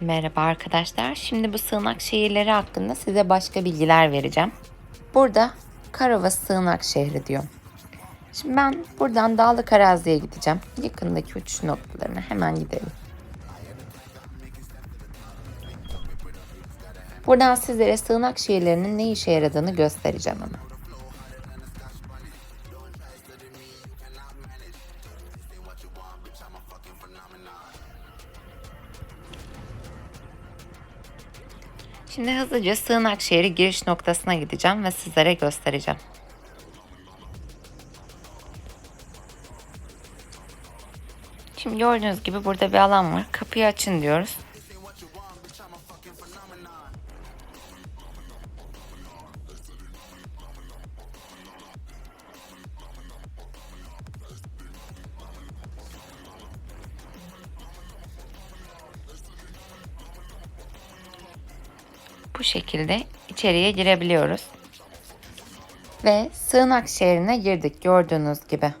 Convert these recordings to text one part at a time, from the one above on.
Merhaba arkadaşlar. Şimdi bu sığınak şehirleri hakkında size başka bilgiler vereceğim. Burada Karova Sığınak Şehri diyor. Şimdi ben buradan Dağlık Arazi'ye gideceğim. Yakındaki uçuş noktalarına hemen gidelim. Buradan sizlere sığınak şehirlerinin ne işe yaradığını göstereceğim hemen. Şimdi hızlıca sığınak şehri giriş noktasına gideceğim ve sizlere göstereceğim. Şimdi gördüğünüz gibi burada bir alan var. Kapıyı açın diyoruz. Bu şekilde içeriye girebiliyoruz. Ve sığınak şehrine girdik gördüğünüz gibi.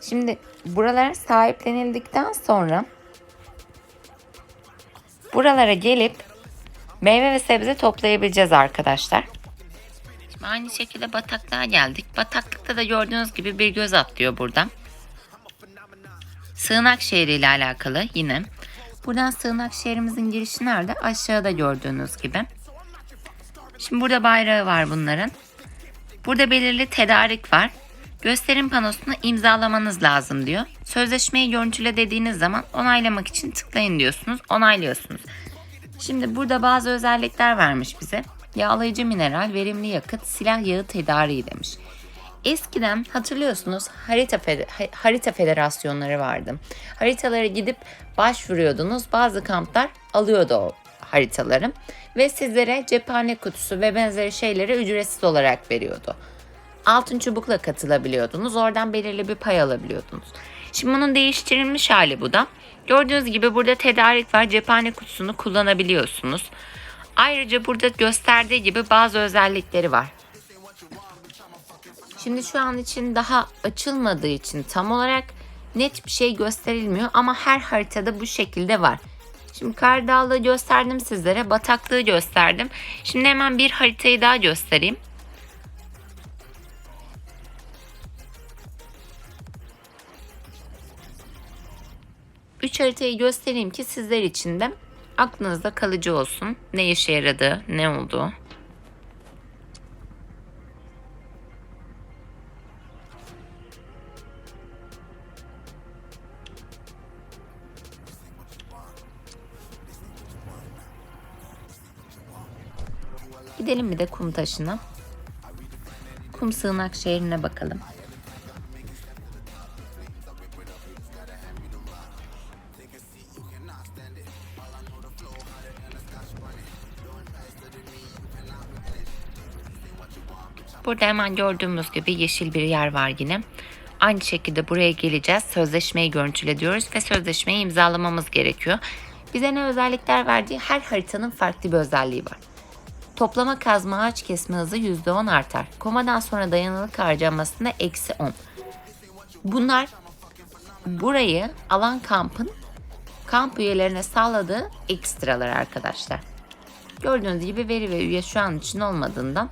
Şimdi buralar sahiplenildikten sonra buralara gelip meyve ve sebze toplayabileceğiz arkadaşlar. Şimdi aynı şekilde bataklığa geldik. Bataklıkta da gördüğünüz gibi bir göz atlıyor burada. Sığınak şehri ile alakalı yine Buradan sığınak şehrimizin girişi nerede? Aşağıda gördüğünüz gibi. Şimdi burada bayrağı var bunların. Burada belirli tedarik var. Gösterim panosunu imzalamanız lazım diyor. Sözleşmeyi görüntüle dediğiniz zaman onaylamak için tıklayın diyorsunuz. Onaylıyorsunuz. Şimdi burada bazı özellikler vermiş bize. Yağlayıcı mineral, verimli yakıt, silah yağı tedariği demiş. Eskiden hatırlıyorsunuz harita, harita federasyonları vardı. Haritalara gidip başvuruyordunuz. Bazı kamplar alıyordu o haritaları ve sizlere cephane kutusu ve benzeri şeyleri ücretsiz olarak veriyordu. Altın çubukla katılabiliyordunuz. Oradan belirli bir pay alabiliyordunuz. Şimdi bunun değiştirilmiş hali bu da. Gördüğünüz gibi burada tedarik var. Cephane kutusunu kullanabiliyorsunuz. Ayrıca burada gösterdiği gibi bazı özellikleri var. Şimdi şu an için daha açılmadığı için tam olarak net bir şey gösterilmiyor ama her haritada bu şekilde var. Şimdi Kardağlığı gösterdim sizlere, bataklığı gösterdim. Şimdi hemen bir haritayı daha göstereyim. Üç haritayı göstereyim ki sizler için de aklınızda kalıcı olsun. Ne işe yaradığı, ne olduğu. Gidelim bir de kum taşına. Kum sığınak şehrine bakalım. Burada hemen gördüğümüz gibi yeşil bir yer var yine. Aynı şekilde buraya geleceğiz. Sözleşmeyi görüntüle ve sözleşmeyi imzalamamız gerekiyor. Bize ne özellikler verdiği her haritanın farklı bir özelliği var. Toplama kazma ağaç kesme hızı %10 artar. Komadan sonra dayanıklık harcamasında eksi 10. Bunlar burayı alan kampın kamp üyelerine sağladığı ekstralar arkadaşlar. Gördüğünüz gibi veri ve üye şu an için olmadığından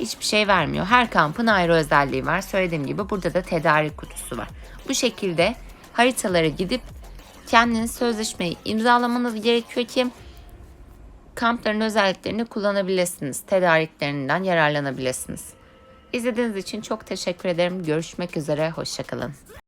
hiçbir şey vermiyor. Her kampın ayrı özelliği var. Söylediğim gibi burada da tedarik kutusu var. Bu şekilde haritalara gidip kendiniz sözleşmeyi imzalamanız gerekiyor ki kampların özelliklerini kullanabilirsiniz. Tedariklerinden yararlanabilirsiniz. İzlediğiniz için çok teşekkür ederim. Görüşmek üzere. Hoşçakalın.